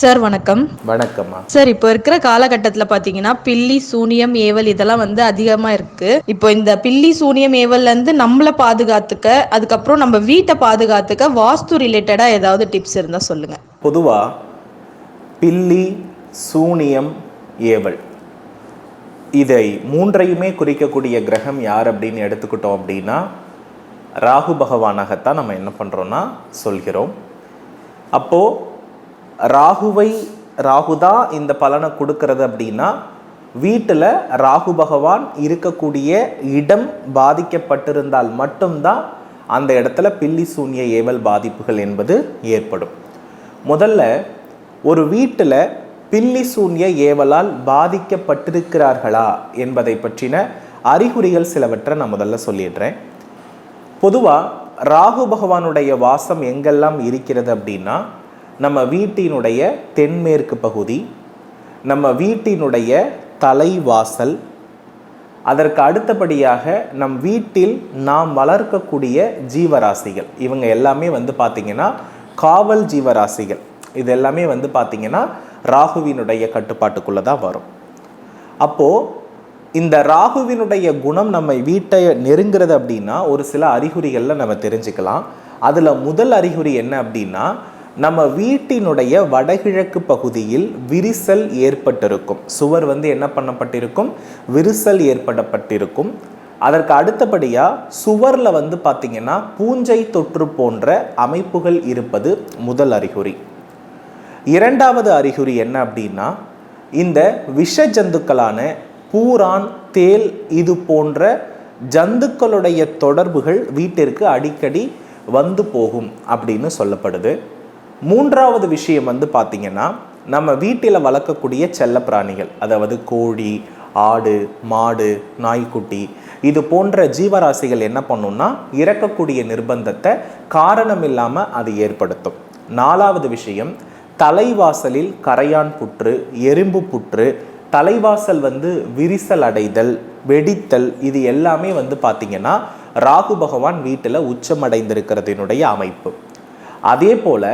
Sir வணக்கம். வணக்கம்மா. Sir இப்போ இருக்கிற காலகட்டத்தில் பார்த்தீங்கன்னா பில்லி சூனியம் ஏவல் இதெல்லாம் வந்து அதிகமாக இருக்கு. இப்போ இந்த பில்லி சூனியம் ஏவல்ல இருந்து நம்மளை பாதுகாத்துக்க அதுக்கப்புறம் நம்ம வீட்டை பாதுகாத்துக்க வாஸ்து ரிலேட்டடாக ஏதாவது டிப்ஸ் இருந்தால் சொல்லுங்க. பொதுவாக பில்லி சூனியம் ஏவல். இதை மூன்றையுமே குறிக்கக்கூடிய கிரகம் யார் அப்படின்னு எடுத்துக்கிட்டோம் அப்படின்னா ராகு பகவானாகத்தான் நம்ம என்ன பண்ணுறோன்னா சொல்கிறோம். அப்போது ராகுவை ராகு தான் இந்த பலனை கொடுக்கறது அப்படின்னா வீட்டில் ராகு பகவான் இருக்கக்கூடிய இடம் பாதிக்கப்பட்டிருந்தால் மட்டும்தான் அந்த இடத்துல பில்லி சூன்ய ஏவல் பாதிப்புகள் என்பது ஏற்படும். முதல்ல ஒரு வீட்டில் பில்லி சூன்ய ஏவலால் பாதிக்கப்பட்டிருக்கிறார்களா என்பதை பற்றின அறிகுறிகள் சிலவற்றை நான் முதல்ல சொல்லிடுறேன். பொதுவாக ராகு பகவானுடைய வாசம் எங்கெல்லாம் இருக்கிறது அப்படின்னா நம்ம வீட்டினுடைய தென்மேற்கு பகுதி நம்ம வீட்டினுடைய தலைவாசல் அதற்கு அடுத்தபடியாக நம் வீட்டில் நாம் வளர்க்கக்கூடிய ஜீவராசிகள். இவங்க எல்லாமே வந்து பார்த்திங்கன்னா காவல் ஜீவராசிகள். இது எல்லாமே வந்து பார்த்திங்கன்னா ராகுவினுடைய கட்டுப்பாட்டுக்குள்ளே தான் வரும். அப்போது இந்த ராகுவினுடைய குணம் நம்ம வீட்டை நெருங்கிறது அப்படின்னா ஒரு சில அறிகுறிகளில் நம்ம தெரிஞ்சுக்கலாம். அதில் முதல் அறிகுறி என்ன அப்படின்னா நம்ம வீட்டினுடைய வடகிழக்கு பகுதியில் விரிசல் ஏற்பட்டிருக்கும். சுவர் வந்து என்ன பண்ணப்பட்டிருக்கும்? விரிசல் ஏற்படப்பட்டிருக்கும். அதற்கு அடுத்தபடியாக சுவரில் வந்து பார்த்திங்கன்னா பூஞ்சை தொற்று போன்ற அமைப்புகள் இருப்பது முதல் அறிகுறி. இரண்டாவது அறிகுறி என்ன அப்படின்னா இந்த விஷ ஜந்துக்களான பூரான் தேல் இது போன்ற ஜந்துக்களுடைய தொடர்புகள் வீட்டிற்கு அடிக்கடி வந்து போகும் அப்படின்னு சொல்லப்படுது. மூன்றாவது விஷயம் வந்து பார்த்திங்கன்னா நம்ம வீட்டில் வளர்க்கக்கூடிய செல்ல பிராணிகள் அதாவது கோழி ஆடு மாடு நாய்க்குட்டி இது போன்ற ஜீவராசிகள் என்ன பண்ணும்னா இறக்கக்கூடிய நிர்பந்தத்தை காரணம் இல்லாமல் அது ஏற்படுத்தும். நாலாவது விஷயம் தலைவாசலில் கரையான் புற்று எறும்பு புற்று தலைவாசல் வந்து விரிசல் அடைதல் வெடித்தல் இது எல்லாமே வந்து பார்த்திங்கன்னா ராகு பகவான் வீட்டில் உச்சமடைந்திருக்கிறதினுடைய அமைப்பு. அதே போல்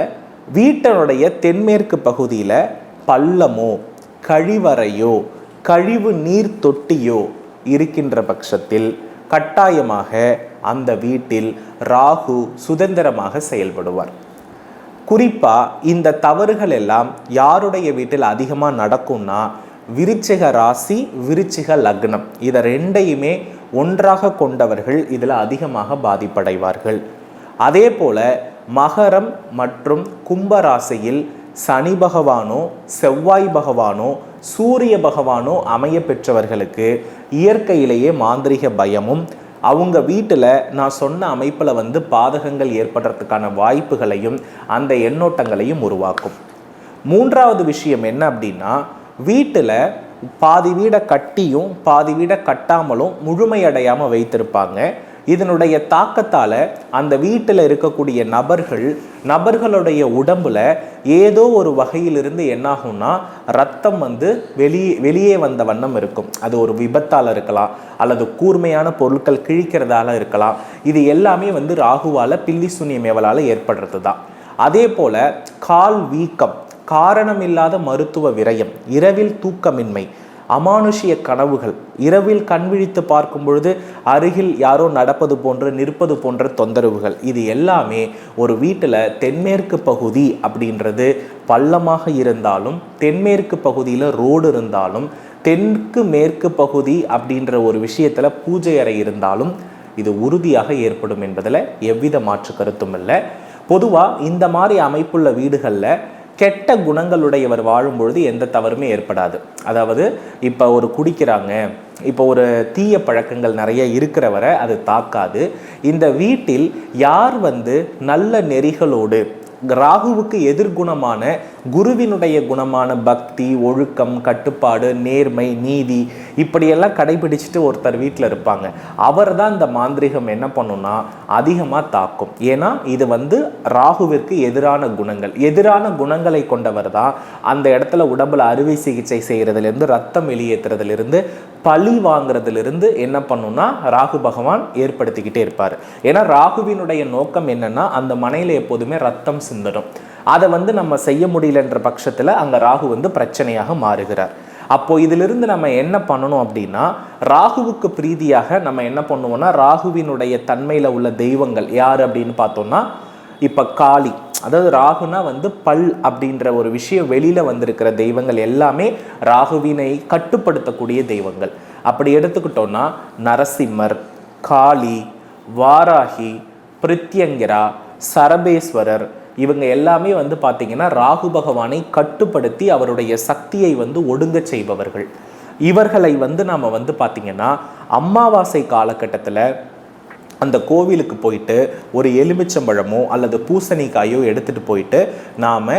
வீட்டினுடைய தென்மேற்கு பகுதியில் பள்ளமோ கழிவறையோ கழிவு நீர் தொட்டியோ இருக்கின்ற பட்சத்தில் கட்டாயமாக அந்த வீட்டில் ராகு சுதந்திரமாக செயல்படுவார். குறிப்பாக இந்த தவறுகள் எல்லாம் யாருடைய வீட்டில் அதிகமாக நடக்கும்னா விருச்சிக ராசி விருச்சிக லக்னம். இதை ரெண்டையுமே ஒன்றாக கொண்டவர்கள் இதில் அதிகமாக பாதிப்படைவார்கள். அதே போல மகரம் மற்றும் கும்பராசியில் சனி பகவானோ செவ்வாய் பகவானோ சூரிய பகவானோ அமைய பெற்றவர்களுக்கு இயற்கையிலேயே மாந்திரிக பயமும். அவங்க வீட்டில் நான் சொன்ன அமைப்பில் வந்து பாதகங்கள் ஏற்படுறதுக்கான வாய்ப்புகளையும் அந்த எண்ணோட்டங்களையும் உருவாக்கும். மூன்றாவது விஷயம் என்ன அப்படின்னா வீட்டில் பாதி வீடை கட்டியும் பாதி வீடை கட்டாமலும் முழுமையடையாமல் வைத்திருப்பாங்க. இதனுடைய தாக்கத்தால் அந்த வீட்டில் இருக்கக்கூடிய நபர்கள் நபர்களுடைய உடம்புல ஏதோ ஒரு வகையிலிருந்து என்னாகும்னா ரத்தம் வந்து வெளியே வெளியே வந்த வண்ணம் இருக்கும். அது ஒரு விபத்தால் இருக்கலாம் அல்லது கூர்மையான பொருட்கள் கிழிக்கிறதால இருக்கலாம். இது எல்லாமே வந்து ராகுவால் பில்லி சுனிய மேவலால் ஏற்படுறது தான் அதே போல் கால் வீக்கம் காரணமில்லாத மருத்துவ விரயம் இரவில் தூக்கமின்மை அமானுஷிய கனவுகள். இரவில் கண்விழித்து பார்க்கும் பொழுது அருகில் யாரோ நடப்பது போன்று நிற்பது போன்ற தொந்தரவுகள். இது எல்லாமே ஒரு வீட்டில் தென்மேற்கு பகுதி அப்படின்றது பள்ளமாக இருந்தாலும் தென்மேற்கு பகுதியில் ரோடு இருந்தாலும் தெற்கு மேற்கு பகுதி அப்படின்ற ஒரு விஷயத்தில் பூஜை அறை இருந்தாலும் இது உறுதியாக ஏற்படும் என்பதில் எவ்வித மாற்று கருத்தும் இல்லை. பொதுவாக இந்த மாதிரி அமைப்புள்ள வீடுகளில் கெட்ட குணங்களுடையவர் வாழும்பொழுது எந்த தவறுமே ஏற்படாது. அதாவது இப்போ ஒரு குடிக்கிறாங்க இப்போ ஒரு தீய பழக்கங்கள் நிறைய இருக்கிறவரை அது தாக்காது. இந்த வீட்டில் யார் வந்து நல்ல நெறிகளோடு ராகுவுக்கு எதிர்குணமான குருவினுடைய குணமான பக்தி ஒழுக்கம் கட்டுப்பாடு நேர்மை நீதி இப்படியெல்லாம் கடைபிடிச்சிட்டு ஒருத்தர் வீட்டில் இருப்பாங்க. அவர் தான் இந்த மாந்திரிகம் என்ன பண்ணுன்னா அதிகமாக தாக்கும். ஏன்னா இது வந்து ராகுவிற்கு எதிரான குணங்கள். எதிரான குணங்களை கொண்டவர் தான் அந்த இடத்துல உடம்புல அறுவை சிகிச்சை செய்கிறதுலேருந்து ரத்தம் வெளியேற்றுறதுலேருந்து பழி வாங்குறதுலேருந்து என்ன பண்ணுன்னா ராகு பகவான் ஏற்படுத்திக்கிட்டே இருப்பார். ஏன்னா ராகுவினுடைய நோக்கம் என்னன்னா அந்த மனையில் எப்போதுமே ரத்தம் சிந்தணும் அதை வந்து நம்ம செய்ய முடியலன்ற பட்சத்தில் அங்கே ராகு வந்து பிரச்சனையாக மாறுகிறார். அப்போ இதிலிருந்து நம்ம என்ன பண்ணணும் அப்படின்னா ராகுவுக்கு பிரீதியாக நம்ம என்ன பண்ணுவோம்னா ராகுவினுடைய தன்மையில் உள்ள தெய்வங்கள் யார் அப்படின்னு பார்த்தோம்னா இப்போ காளி. அதாவது ராகுனா வந்து பல் அப்படின்ற ஒரு விஷயம் வெளியில வந்திருக்கிற தெய்வங்கள் எல்லாமே ராகுவினை கட்டுப்படுத்தக்கூடிய தெய்வங்கள். அப்படி எடுத்துக்கிட்டோம்னா நரசிம்மர் காளி வாராகி பிரித்யங்கிரா சரபேஸ்வரர் இவங்க எல்லாமே வந்து பார்த்தீங்கன்னா ராகு பகவானை கட்டுப்படுத்தி அவருடைய சக்தியை வந்து ஒடுங்க செய்பவர்கள். இவர்களை வந்து நாம் வந்து பார்த்தீங்கன்னா அமாவாசை காலகட்டத்தில் அந்த கோவிலுக்கு போயிட்டு ஒரு எலுமிச்சம்பழமோ அல்லது பூசணிக்காயோ எடுத்துகிட்டு போயிட்டு நாம்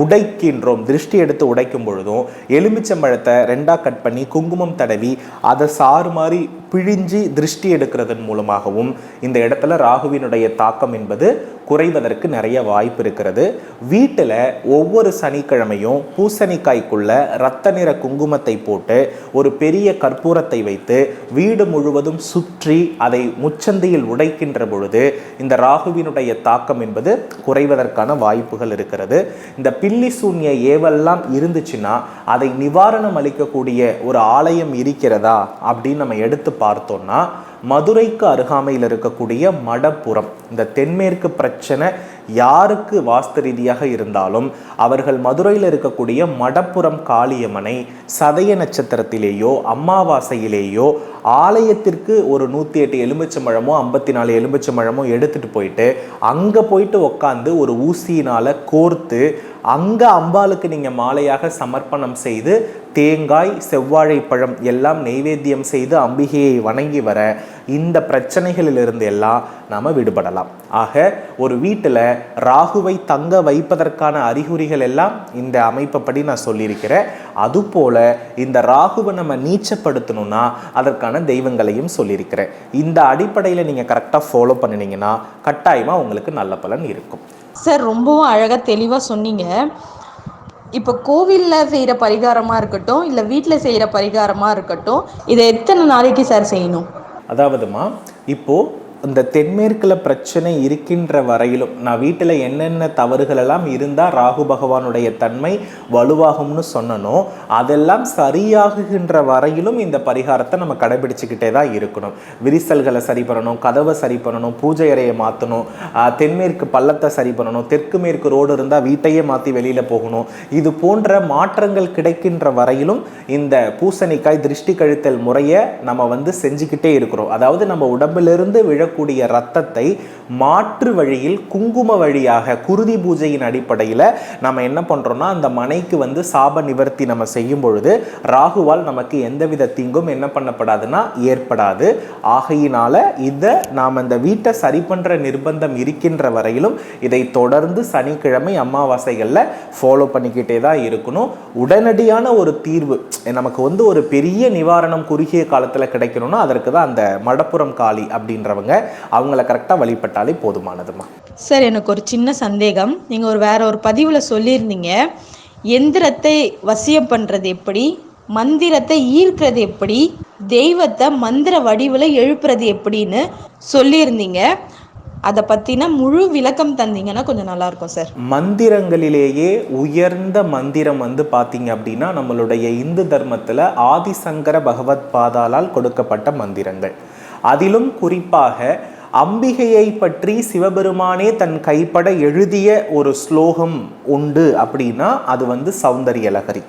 உடைக்கின்றோம் திருஷ்டி எடுத்து உடைக்கும் பொழுதும் எலுமிச்சம்பழத்தை ரெண்டாக கட் பண்ணி குங்குமம் தடவி அதை சாறு மாதிரி பிழிஞ்சி திருஷ்டி எடுக்கிறதன் மூலமாகவும் இந்த இடத்துல ராகுவினுடைய தாக்கம் என்பது குறைவதற்கு நிறைய வாய்ப்பு இருக்கிறது. வீட்டில் ஒவ்வொரு சனிக்கிழமையும் பூசணிக்காய்க்குள்ள ரத்த நிற குங்குமத்தை போட்டு ஒரு பெரிய கற்பூரத்தை வைத்து வீடு முழுவதும் சுற்றி அதை முச்சந்தியில் உடைக்கின்ற பொழுது இந்த ராகுவினுடைய தாக்கம் என்பது குறைவதற்கான வாய்ப்புகள் இருக்கிறது. இந்த பில்லி சூன்ய ஏவெல்லாம் இருந்துச்சுன்னா அதை நிவாரணம் அளிக்கக்கூடிய ஒரு ஆலயம் இருக்கிறதா அப்படின்னு நம்ம எடுத்து பார்த்தோம்னா மதுரைக்கு அருகாமையில் இருக்கக்கூடிய மடப்புறம். இந்த தென்மேற்கு பிரச்சனை யாருக்கு வாஸ்து ரீதியாக இருந்தாலும் அவர்கள் மதுரையில் இருக்கக்கூடிய மடப்புறம் காளியம்மனை சதய நட்சத்திரத்திலேயோ அமாவாசையிலேயோ ஆலயத்திற்கு ஒரு நூற்றி எட்டு எலுமிச்சம்பழமோ ஐம்பத்தி நாலு எலுமிச்சம்பழமோ எடுத்துகிட்டு போயிட்டு அங்கே போயிட்டு உக்காந்து ஒரு ஊசியினால் கோர்த்து அங்கே அம்பாளுக்கு நீங்கள் மாலையாக சமர்ப்பணம் செய்து தேங்காய் செவ்வாழைப்பழம் எல்லாம் நெய்வேத்தியம் செய்து அம்பிகையை வணங்கி வர இந்த பிரச்சனைகளிலிருந்து எல்லாம் நாம் விடுபடலாம். ஆக ஒரு வீட்டில் ராகுவை தங்க வைப்பதற்கான அறிகுறிகள் எல்லாம் இந்த அமைப்பப்படி நான் சொல்லியிருக்கிறேன். அதுபோல் இந்த ராகுவை நம்ம நீச்சப்படுத்தணும்னா அதற்கான தெய்வங்களையும் சொல்லியிருக்கிறேன். இந்த அடிப்படையில் நீங்கள் கரெக்டாக ஃபாலோ பண்ணினீங்கன்னா கட்டாயமாக உங்களுக்கு நல்ல பலன் இருக்கும். சார் ரொம்பவும் அழகாக தெளிவாக சொன்னீங்க. இப்போ கோவிலில் செய்கிற பரிகாரமாக இருக்கட்டும் இல்லை வீட்டில் செய்கிற பரிகாரமாக இருக்கட்டும் இதை எத்தனை நாளைக்கு சார் செய்யணும்? அதாவதுமா இப்போது இந்த தென்மேற்கில் பிரச்சனை இருக்கின்ற வரையிலும் நான் வீட்டில் என்னென்ன தவறுகள் எல்லாம் இருந்தால் ராகு பகவானுடைய தன்மை வலுவாகும்னு சொன்னனோ அதெல்லாம் சரியாகுகின்ற வரையிலும் இந்த பரிகாரத்தை நம்ம கடைபிடிச்சிக்கிட்டே தான் இருக்கணும். விரிசல்களை சரி பண்ணணும் கதவை சரி பண்ணணும் பூஜை அறையை மாற்றணும் தென்மேற்கு பள்ளத்தை சரி பண்ணணும் தெற்கு மேற்கு ரோடு இருந்தால் வீட்டையே மாற்றி வெளியில் போகணும். இது போன்ற மாற்றங்கள் கிடைக்கின்ற வரையிலும் இந்த பூசணிக்காய் திருஷ்டி கழித்தல் முறையை நம்ம வந்து செஞ்சுக்கிட்டே இருக்கிறோம். அதாவது நம்ம உடம்பிலிருந்து விழக்கூடிய ரத்தத்தை மாற்று வழியில் குங்கும வழியாக குருதி பூஜையின் அடிப்படையில் நம்ம என்ன பண்ணுறோம்னா அந்த மனைக்கு வந்து சாப நிவர்த்தி நம்ம செய்யும் பொழுது ராகுவால் நமக்கு எந்தவித தீங்கும் என்ன பண்ணப்படாதுன்னா ஏற்படாது. ஆகையினால இதை நாம் இந்த வீட்டை சரி பண்ணுற நிர்பந்தம் இருக்கின்ற வரையிலும் இதை தொடர்ந்து சனிக்கிழமை அமாவாசைகளில் ஃபாலோ பண்ணிக்கிட்டே தான் இருக்கணும். உடனடியான ஒரு தீர்வு நமக்கு வந்து ஒரு பெரிய நிவாரணம் குறுகிய காலத்தில் கிடைக்கணும்னா அதற்கு தான் அந்த மடப்புறம் காளி அப்படின்றவங்க அவங்கள கரெக்டாக வழிபட்டாலே போதுமானதுமா சார் எனக்கு ஒரு சின்ன சந்தேகம். நீங்கள் ஒரு வேற ஒரு பதிவில் சொல்லியிருந்தீங்க. எந்திரத்தை வசியம் பண்ணுறது எப்படி? மந்திரத்தை ஈர்க்கிறது எப்படி? தெய்வத்தை மந்திர வடிவில் எழுப்புறது எப்படின்னு சொல்லியிருந்தீங்க. அதை பற்றின முழு விளக்கம் தந்தீங்கன்னா கொஞ்சம் நல்லாயிருக்கும் சார். மந்திரங்களிலேயே உயர்ந்த மந்திரம் வந்து பார்த்தீங்க அப்படின்னா நம்மளுடைய இந்து தர்மத்தில் ஆதிசங்கர பகவத் பாதாலால் கொடுக்கப்பட்ட மந்திரங்கள். அதிலும் குறிப்பாக அம்பிகையை பற்றி சிவபெருமானே தன் கைப்பட எழுதிய ஒரு ஸ்லோகம் உண்டு அப்படின்னா அது வந்து சௌந்தரிய லகரி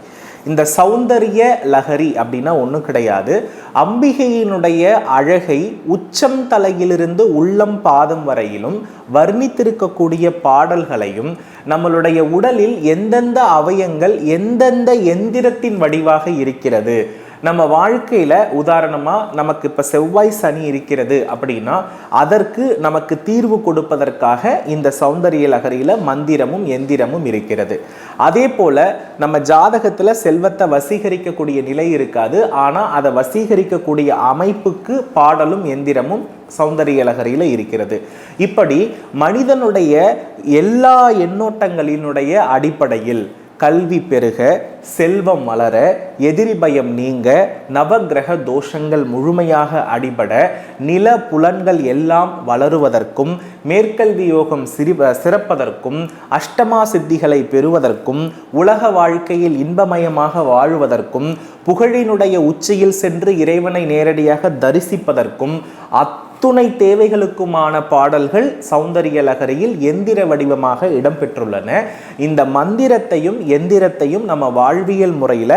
இந்த சௌந்தரிய லகரி அப்படின்னா ஒன்றும் கிடையாது. அம்பிகையினுடைய அழகை உச்சம் தலையிலிருந்து உள்ளம் பாதம் வரையிலும் வர்ணித்திருக்கக்கூடிய பாடல்களையும் நம்மளுடைய உடலில் எந்தெந்த அவயங்கள் எந்தெந்த எந்திரத்தின் வடிவாக இருக்கிறது நம்ம வாழ்க்கையில் உதாரணமாக நமக்கு இப்போ செவ்வாய் சனி இருக்கிறது அப்படின்னா அதற்கு நமக்கு தீர்வு கொடுப்பதற்காக இந்த சௌந்தரிய லகரியில் மந்திரமும் எந்திரமும் இருக்கிறது. அதே போல் நம்ம ஜாதகத்தில் செல்வத்தை வசீகரிக்கக்கூடிய நிலை இருக்காது. ஆனால் அதை வசீகரிக்கக்கூடிய அமைப்புக்கு பாடலும் எந்திரமும் சௌந்தரிய லகரியில் இருக்கிறது. இப்படி மனிதனுடைய எல்லா எண்ணோட்டங்களினுடைய அடிப்படையில் கல்வி பெருக செல்வம் வளர எதிரி பயம் நீங்க நவக்கிரக தோஷங்கள் முழுமையாக அடிபட நில புலன்கள் எல்லாம் வளருவதற்கும் மேற்கல்வி யோகம் சிறி சிறப்பதற்கும் அஷ்டமா சித்திகளை பெறுவதற்கும் உலக வாழ்க்கையில் இன்பமயமாக வாழ்வதற்கும் புகழினுடைய உச்சியில் சென்று இறைவனை நேரடியாக தரிசிப்பதற்கும் அத்துணை தேவைகளுக்குமான பாடல்கள் சௌந்தரிய லகரியில் எந்திர வடிவமாக இடம்பெற்றுள்ளன. இந்த மந்திரத்தையும் எந்திரத்தையும் நம்ம வாழ்வியல் முறையில்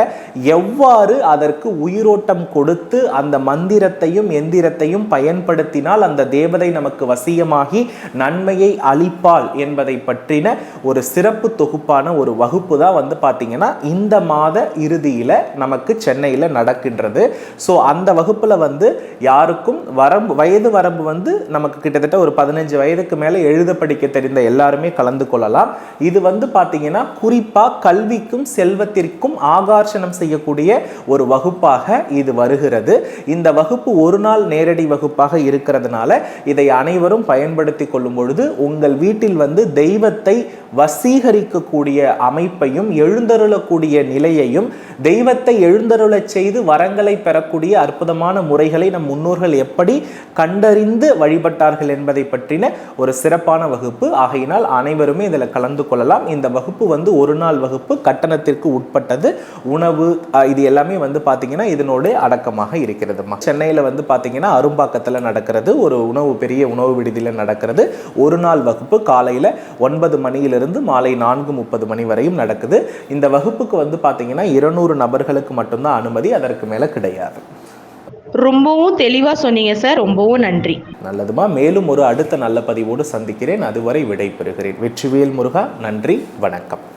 எவ்வாறு அதற்கு உயிரோட்டம் கொடுத்து அந்த மந்திரத்தையும் எந்திரத்தையும் பயன்படுத்தினால் அந்த தேவதை நமக்கு வசியமாகி நன்மையை அளிப்பாள் என்பதை பற்றின ஒரு சிறப்பு தொகுப்பான ஒரு வகுப்பு தான் வந்து பார்த்தீங்கன்னா இந்த மாத இறுதியில் நமக்கு சென்னையில் நடக்கின்றது. ஸோ அந்த வகுப்பில் வந்து யாருக்கும் வரம் வயது வரம்பு வந்து நமக்கு கிட்டத்தட்ட ஒரு பதினஞ்சு வயதுக்கு மேலே எழுத படிக்க தெரிந்த எல்லாருமே கலந்து கொள்ளலாம். இது வந்து பார்த்தீங்கன்னா குறிப்பாக கல்விக்கும் செல்வத்திற்கும் ஆகர்ஷணம் செய்யக்கூடிய ஒரு வகுப்பாக இது வருகிறது. இந்த வகுப்பு ஒரு நாள் நேரடி வகுப்பாக இருக்கிறதுனால இதை அனைவரும் பயன்படுத்தி கொள்ளும் பொழுது உங்கள் வீட்டில் வந்து தெய்வத்தை வசீகரிக்கக்கூடிய அமைப்பையும் எழுந்தருளக்கூடிய நிலையையும் தெய்வத்தை எழுந்தருளச் செய்து வரங்களை பெறக்கூடிய அற்புதமான முறைகளை நம் முன்னோர்கள் எப்படி கண் கண்டறிந்து வழிபட்டார்கள் என்பதை பற்றின ஒரு சிறப்பான வகுப்பு. ஆகையினால் அனைவருமே இதில் கலந்து கொள்ளலாம். இந்த வகுப்பு வந்து ஒரு நாள் வகுப்பு கட்டணத்திற்கு உட்பட்டது. உணவு இது எல்லாமே வந்து பார்த்தீங்கன்னா இதனோட அடக்கமாக இருக்கிறதுமா. சென்னையில் வந்து பார்த்தீங்கன்னா அரும்பாக்கத்தில் நடக்கிறது. ஒரு உணவு பெரிய உணவு விடுதியில் நடக்கிறது. ஒரு நாள் வகுப்பு காலையில் ஒன்பது மணியிலிருந்து மாலை நான்கு முப்பது மணி வரையும் நடக்குது. இந்த வகுப்புக்கு வந்து பார்த்தீங்கன்னா இருநூறு நபர்களுக்கு மட்டும்தான் அனுமதி. அதற்கு மேலே கிடையாது. ரொம்பவும் தெளிவாக சொன்னீங்க சார் ரொம்பவும் நன்றி. நல்லதுமா. மேலும் ஒரு அடுத்த நல்ல பதிவோடு சந்திக்கிறேன். அதுவரை விடைபெறுகிறேன். வெற்றிவேல் முருகா நன்றி வணக்கம்.